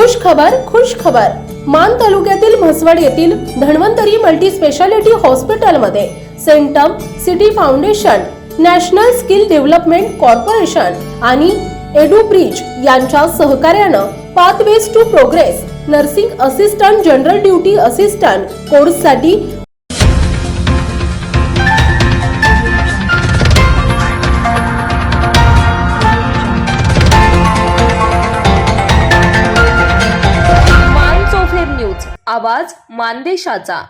खुश खबर खुश खबर. मान तालुक्यातील म्हसवड येथील धन्वंतरी मल्टी स्पेशालिटी हॉस्पिटलमध्ये Centum city foundation national skill development corporation आणि एडुब्रिज यांच्या सहकार्यानं pathways to progress nursing assistant general duty assistant कोर्ससाठी आवाज मानदेशाचा.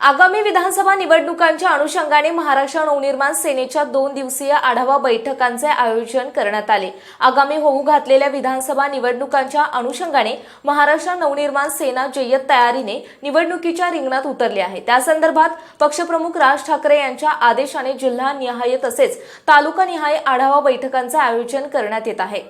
आगामी विधानसभा निवडणुकांच्या अनुषंगाने महाराष्ट्र नवनिर्माण सेनेच्या दोन दिवसीय आढावा बैठकांचे आयोजन करण्यात आले. आगामी होऊ घातलेल्या विधानसभा निवडणुकांच्या अनुषंगाने महाराष्ट्र नवनिर्माण सेना जय्यत तयारीने निवडणुकीच्या रिंगणात उतरली आहे. त्या संदर्भात पक्षप्रमुख राज ठाकरे यांच्या आदेशाने जिल्हा निहाय तसेच तालुकानिहाय आढावा बैठकांचे आयोजन करण्यात येत आहे.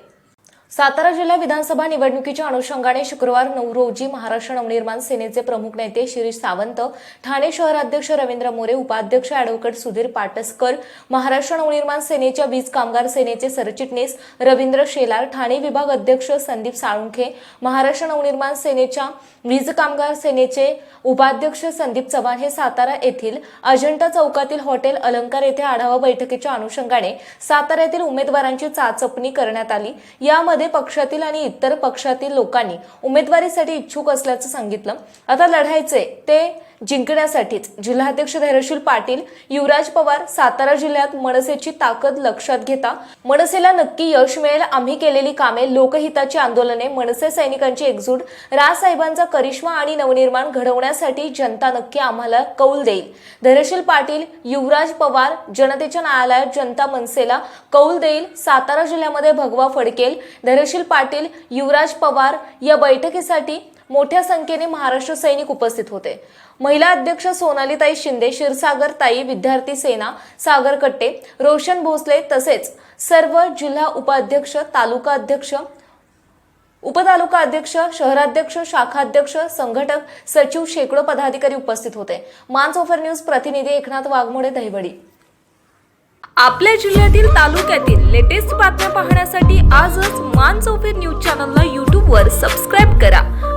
सातारा जिल्हा विधानसभा निवडणुकीच्या अनुषंगाने शुक्रवार नऊ रोजी महाराष्ट्र नवनिर्माण सेनेचे प्रमुख नेते शिरीष सावंत ठाणे शहराध्यक्ष रवींद्र मोरे उपाध्यक्ष अॅडव्होकेट सुधीर पाटसकर महाराष्ट्र नवनिर्माण सेनेच्या वीज कामगार सेनेचे सरचिटणीस रवींद्र शेलार ठाणे विभाग अध्यक्ष संदीप साळुंखे महाराष्ट्र नवनिर्माण सेनेच्या वीज कामगार सेनेचे उपाध्यक्ष संदीप चव्हाण हे सातारा येथील अजंठा चौकातील हॉटेल अलंकार येथे आढावा बैठकीच्या अनुषंगाने सातारा येथील उमेदवारांची चाचपणी करण्यात आली. यामध्ये पक्षातील आणि इतर पक्षातील लोकांनी उमेदवारीसाठी इच्छुक असल्याचं सांगितलं. आता लढायचे ते जिंकण्यासाठीच जिल्हाध्यक्ष धैर्यशील पाटील युवराज पवार सातारा जिल्ह्यात मनसेची ताकद लक्षात घेता मनसेला नक्की यश मिळेल. आम्ही केलेली कामे लोकहिताची आंदोलने मनसे सैनिकांची एकजूट राजसाहेबांचा करिश्मा आणि नवनिर्माण घडवण्यासाठी जनता नक्की आम्हाला कौल देईल. धैर्यशील पाटील युवराज पवार जनतेच्या न्यायालयात जनता मनसेला कौल देईल. सातारा जिल्ह्यामध्ये भगवा फडकेल. धैर्यशील पाटील युवराज पवार या बैठकीसाठी मोठ्या संख्येने महाराष्ट्र सैनिक उपस्थित होते. महिला अध्यक्ष सोनालीताई शिंदे क्षीरसागर ताई विद्यार्थी सेना सागर कट्टे रोशन भोसले तसेच सर्व जिल्हा उपाध्यक्ष तालुका अध्यक्ष उपतालुका अध्यक्ष शहराध्यक्ष शाखाध्यक्ष संघटक सचिव शेकडो पदाधिकारी उपस्थित होते. मानसोफर न्यूज प्रतिनिधी एकनाथ वाघमोडे दहिवडी. आपल्या जिल्ह्यातील तालुक्यातील लेटेस्ट बातम्या पाहण्यासाठी आजच मान चौफेर न्यूज चॅनलला यूट्यूबवर सबस्क्राईब करा.